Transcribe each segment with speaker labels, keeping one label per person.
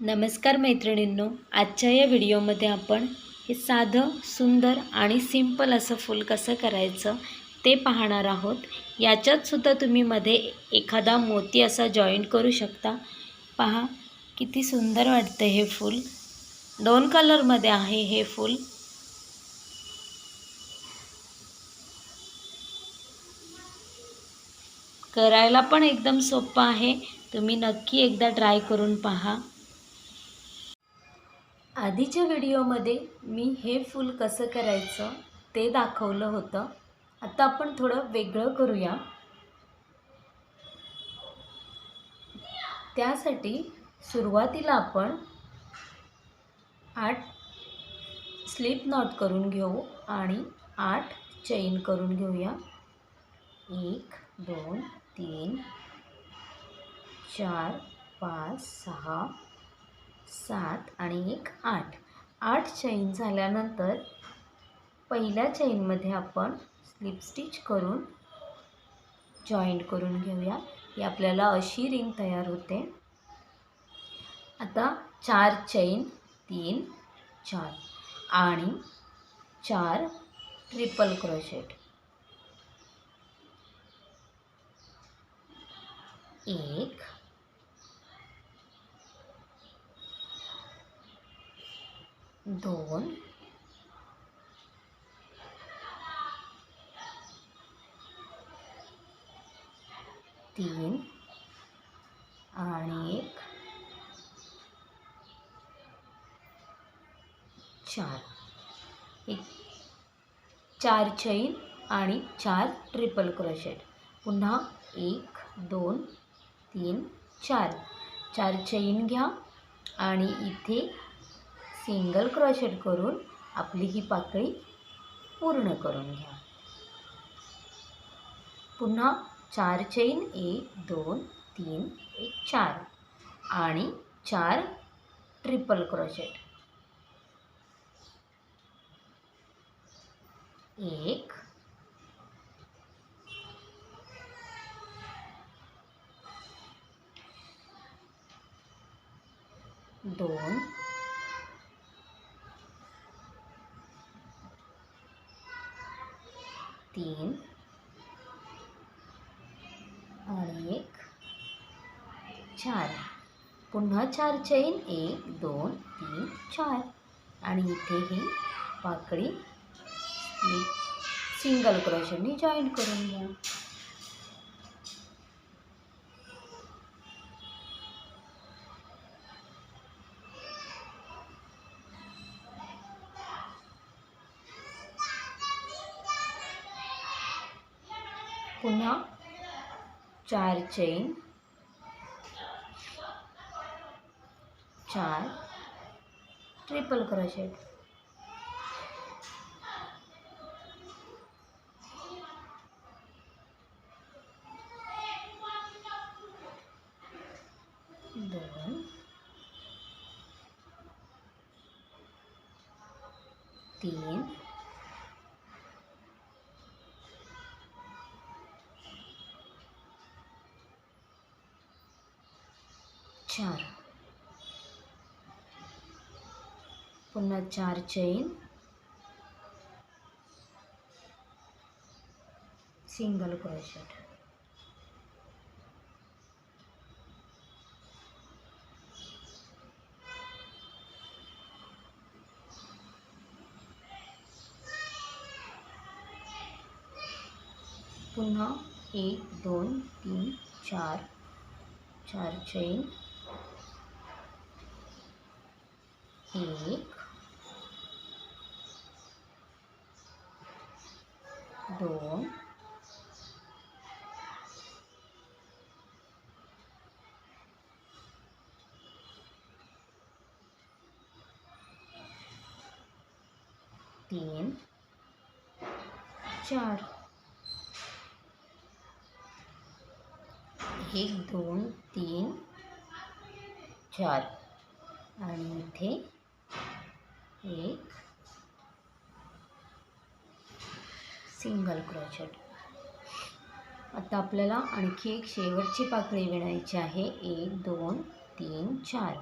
Speaker 1: नमस्कार मैत्रिणींनो आजच्या या व्हिडिओमध्ये आपण हे साधं सुंदर आणि सिंपल असं फूल कसं करायचं ते पाहणार आहोत. याच्यातसुद्धा तुम्ही मध्ये एखादा मोती असा जॉईंट करू शकता. पहा किती सुंदर वाटतं हे फूल. दोन कलरमध्ये आहे हे फूल. करायला पण एकदम सोपं आहे. तुम्ही नक्की एकदा ट्राय करून पहा. आधीच्या व्हिडिओमध्ये मी हे फूल कसं करायचं ते दाखवलं होतं. आता आपण थोडं वेगळं करूया. त्यासाठी सुरुवातीला आपण आठ स्लिप नॉट करून घेऊ आणि आठ चैन करून घेऊया. एक दोन तीन चार पाच सहा सात आणि एक आठ. आठ चैन झाल्यानंतर पहिल्या चैनमध्ये आपण स्लिप स्टिच करून जॉईंट करून घेऊया. ही आपल्याला अशी रिंग तयार होते. आता चार चैन तीन चार आणि चार ट्रिपल क्रोशेट एक दोन. तीन. आणि एक. चार. एक. चार चैन आणि चार ट्रिपल क्रोशेट पुन्हा एक दोन तीन चार. चार चैन घ्या आणि इथे सिंगल क्रोशेट करून आपली ही पाकळी पूर्ण करून घ्या. पुन्हा चार चैन एक दोन तीन एक चार आणि चार ट्रिपल क्रोशेट एक दोन तीन आणि एक चार पुन्हा चार चैन एक दोन तीन चार. आणि इथे ही पाकळी सिंगल क्रोशेटनी जॉईंट करून घ्या. चार चैन चार ट्रिपल क्रोशेट चार पुन्हा चार चैन सिंगल क्रोशेट पुन्हा एक दोन तीन चार चार चैन एक दोन तीन चार एक दोन तीन चार. आणि इथे एक. सिंगल क्रोचेट आता आपल्याला आणखी एक शेवटची पाकळी विणायची आहे. एक दोन तीन चार.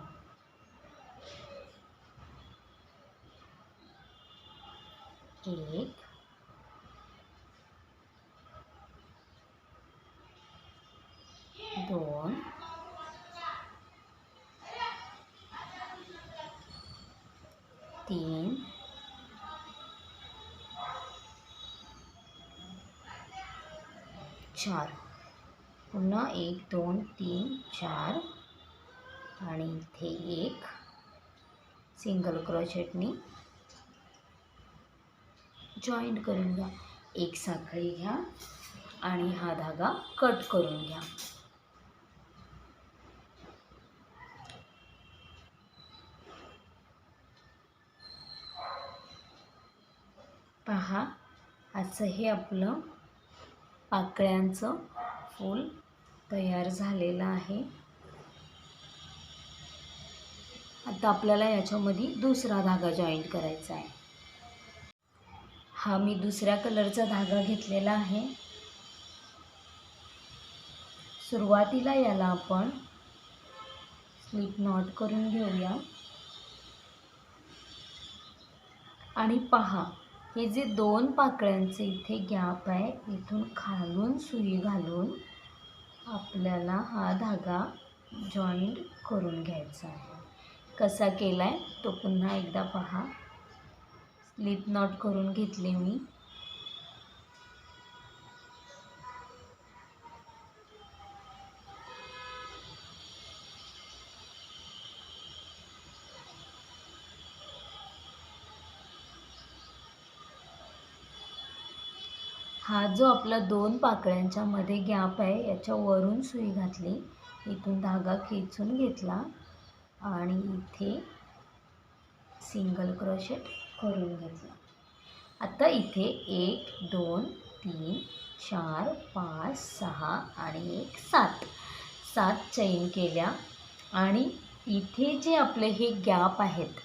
Speaker 1: एक. चार. पुन्हा एक दोन तीन चार. आणि इथे एक. सिंगल क्रॉचेटनी जॉईंट करून घ्या. एक साखळी घ्या आणि हा धागा कट करून घ्या. पहा असं हे आपलं पाकळ्यांचं फूल तयार झालेलं आहे. आता आपल्याला याच्यामध्ये दुसरा धागा जॉईंट करायचा आहे. हा मी दुसऱ्या कलरचा धागा घेतलेला आहे. सुरुवातीला याला आपण स्लिप नॉट करून घेऊया. आणि पहा हे जे दोन पाकळ्यांचे इथे गॅप आहे इथून खालून सुई घालून आपल्याला हा धागा जॉईंट करून घ्यायचा आहे. कसा केला आहे तो पुन्हा एकदा पहा. स्लिप नॉट करून घेतले मी. जो आपला दोन पाकळ्यांच्या मध्ये गॅप आहे याच्या वरून सुई घातली. इथून धागा खेचून घेतला आणि इथे सिंगल क्रोशेट करून घेतला. आता इथे एक दोन तीन चार पाच सहा आणि एक सात. सात चैन केल्या आणि इथे जे आपले हे गॅप आहेत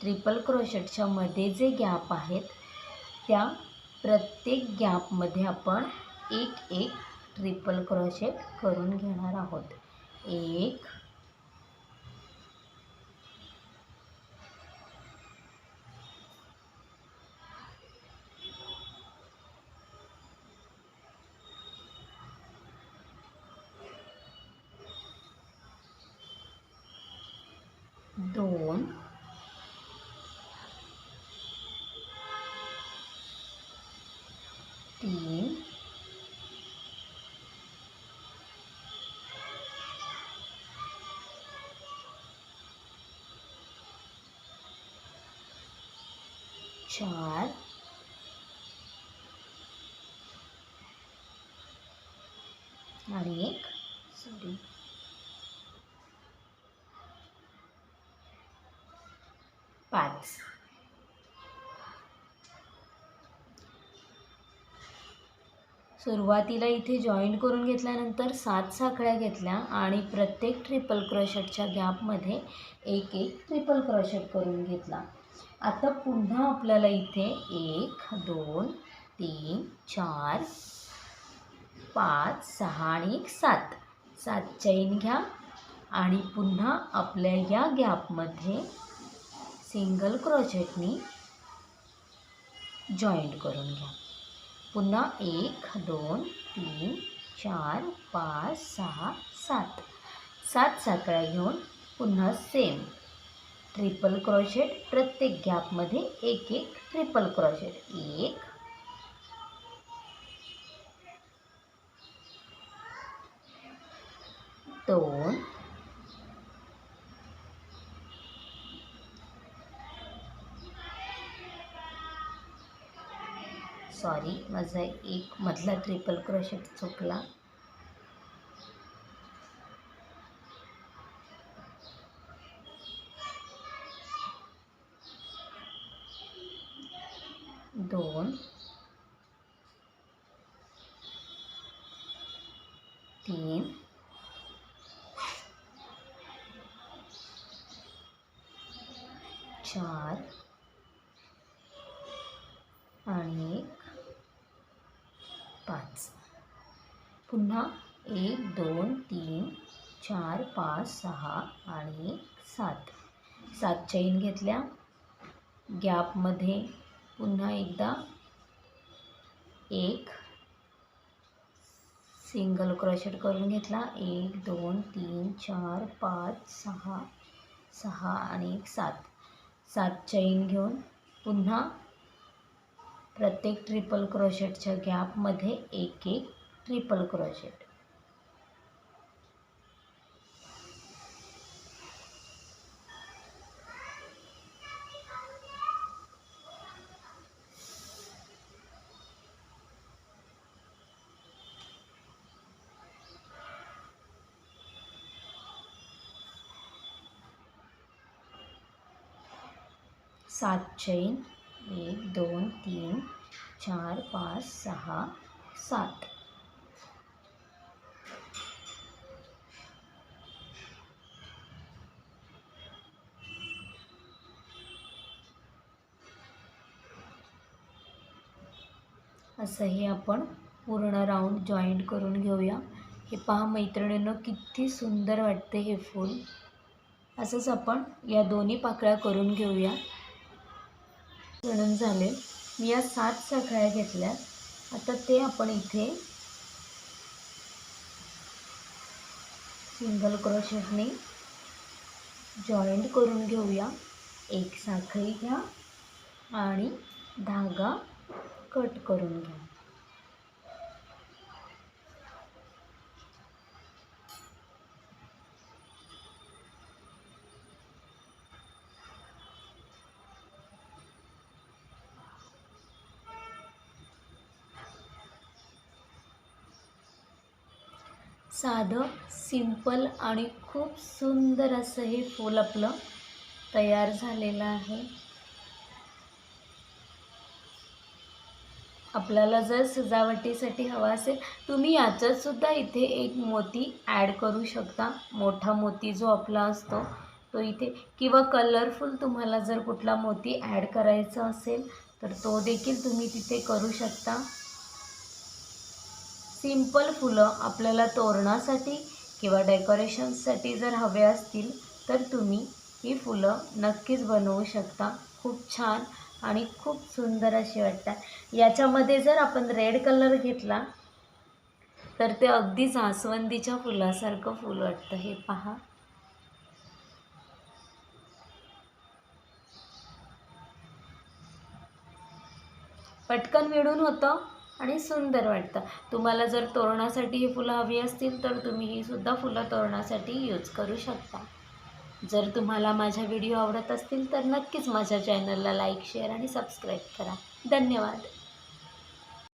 Speaker 1: ट्रिपल क्रोशेटच्या मध्ये जे गॅप आहेत त्या प्रत्येक गॅपमध्ये आपण एक एक ट्रिपल क्रोशेट करून घेणार आहोत. एक तीन चार सुरुवातीला इथे जॉईंट करून घेतल्यानंतर सात साखळ्या घेतल्या आणि प्रत्येक ट्रिपल क्रोशेटच्या गॅपमध्ये एक एक ट्रिपल क्रोशेट करून घेतला. आता पुन्हा आपल्याला इथे एक दोन तीन चार पाच सहा आणि एक सात. सात चैन घ्या आणि पुन्हा आपल्या या गॅपमध्ये सिंगल क्रॉचेटनी जॉईंट करून घ्या. पुन्हा एक दोन तीन चार पाच सहा सात. सात साखळ्या घेऊन पुन्हा सेम ट्रिपल क्रॉशेट प्रत्येक गॅपमध्ये एक एक ट्रिपल क्रॉशेट एक माझा एक मधला ट्रिपल क्रोशेट चुकला. दोन. तीन. चार. पाच. पुन्हा एक दोन तीन चार पाच सहा आणि सात. सात चैन घेतल्या. गॅपमध्ये पुन्हा एकदा एक. सिंगल क्रॉशेट करून घेतला. एक दोन तीन चार पाच सहा सहा आणि एक सात. सात चैन घेऊन पुन्हा प्रत्येक ट्रिपल क्रोशेटच्या गॅपमध्ये एक एक ट्रिपल क्रोशेट सात चैन एक दोन तीन चार पाच सहा सात. असंही आपण पूर्ण राऊंड जॉईंट करून घेऊया. हे पहा मैत्रिणींनो किती सुंदर वाटते हे फूल. असंच आपण या दोन्ही पाकळ्या करून घेऊया. म्हणून झाले. मी या सात साखळ्या घेतल्या. आता ते आपण इथे सिंगल क्रोशेटने जॉईंट करून घेऊया. एक साखळी घ्या आणि धागा कट करून घ्या. साधं सिंपल आणि खूप सुंदर असं हे फूल आपलं तयार झालेलं आहे. आपल्याला जर सजावटीसाठी हवा असेल तुम्ही याच्यातसुद्धा इथे एक मोती ॲड करू शकता. मोठा मोती जो आपला असतो तो इथे. किंवा कलरफुल तुम्हाला जर कुठला मोती ॲड करायचा असेल तर तो देखील तुम्ही तिथे करू शकता. सिंपल फुलं आपल्याला तोरणासाठी किंवा डेकोरेशनसाठी जर हवे असतील तर तुम्ही ही फुलं नक्कीच बनवू शकता. खूप छान आणि खूप सुंदर अशी वाटतात. याच्यामध्ये जर आपण रेड कलर घेतला तर ते अगदी जास्वंदीच्या फुलासारखं फूल वाटतं. हे पहा. पटकन मिळून होतं. आणि सुंदर वाटतं. तुम्हाला जर तोरणासाठी ही फुलं हवी असतील तर तुम्ही ही सुद्धा फुलं तोरणासाठी यूज करू शकता. जर तुम्हाला माझ्या व्हिडिओ आवडत असतील तर नक्कीच माझ्या चॅनलला लाईक शेअर आणि सबस्क्राईब करा. धन्यवाद.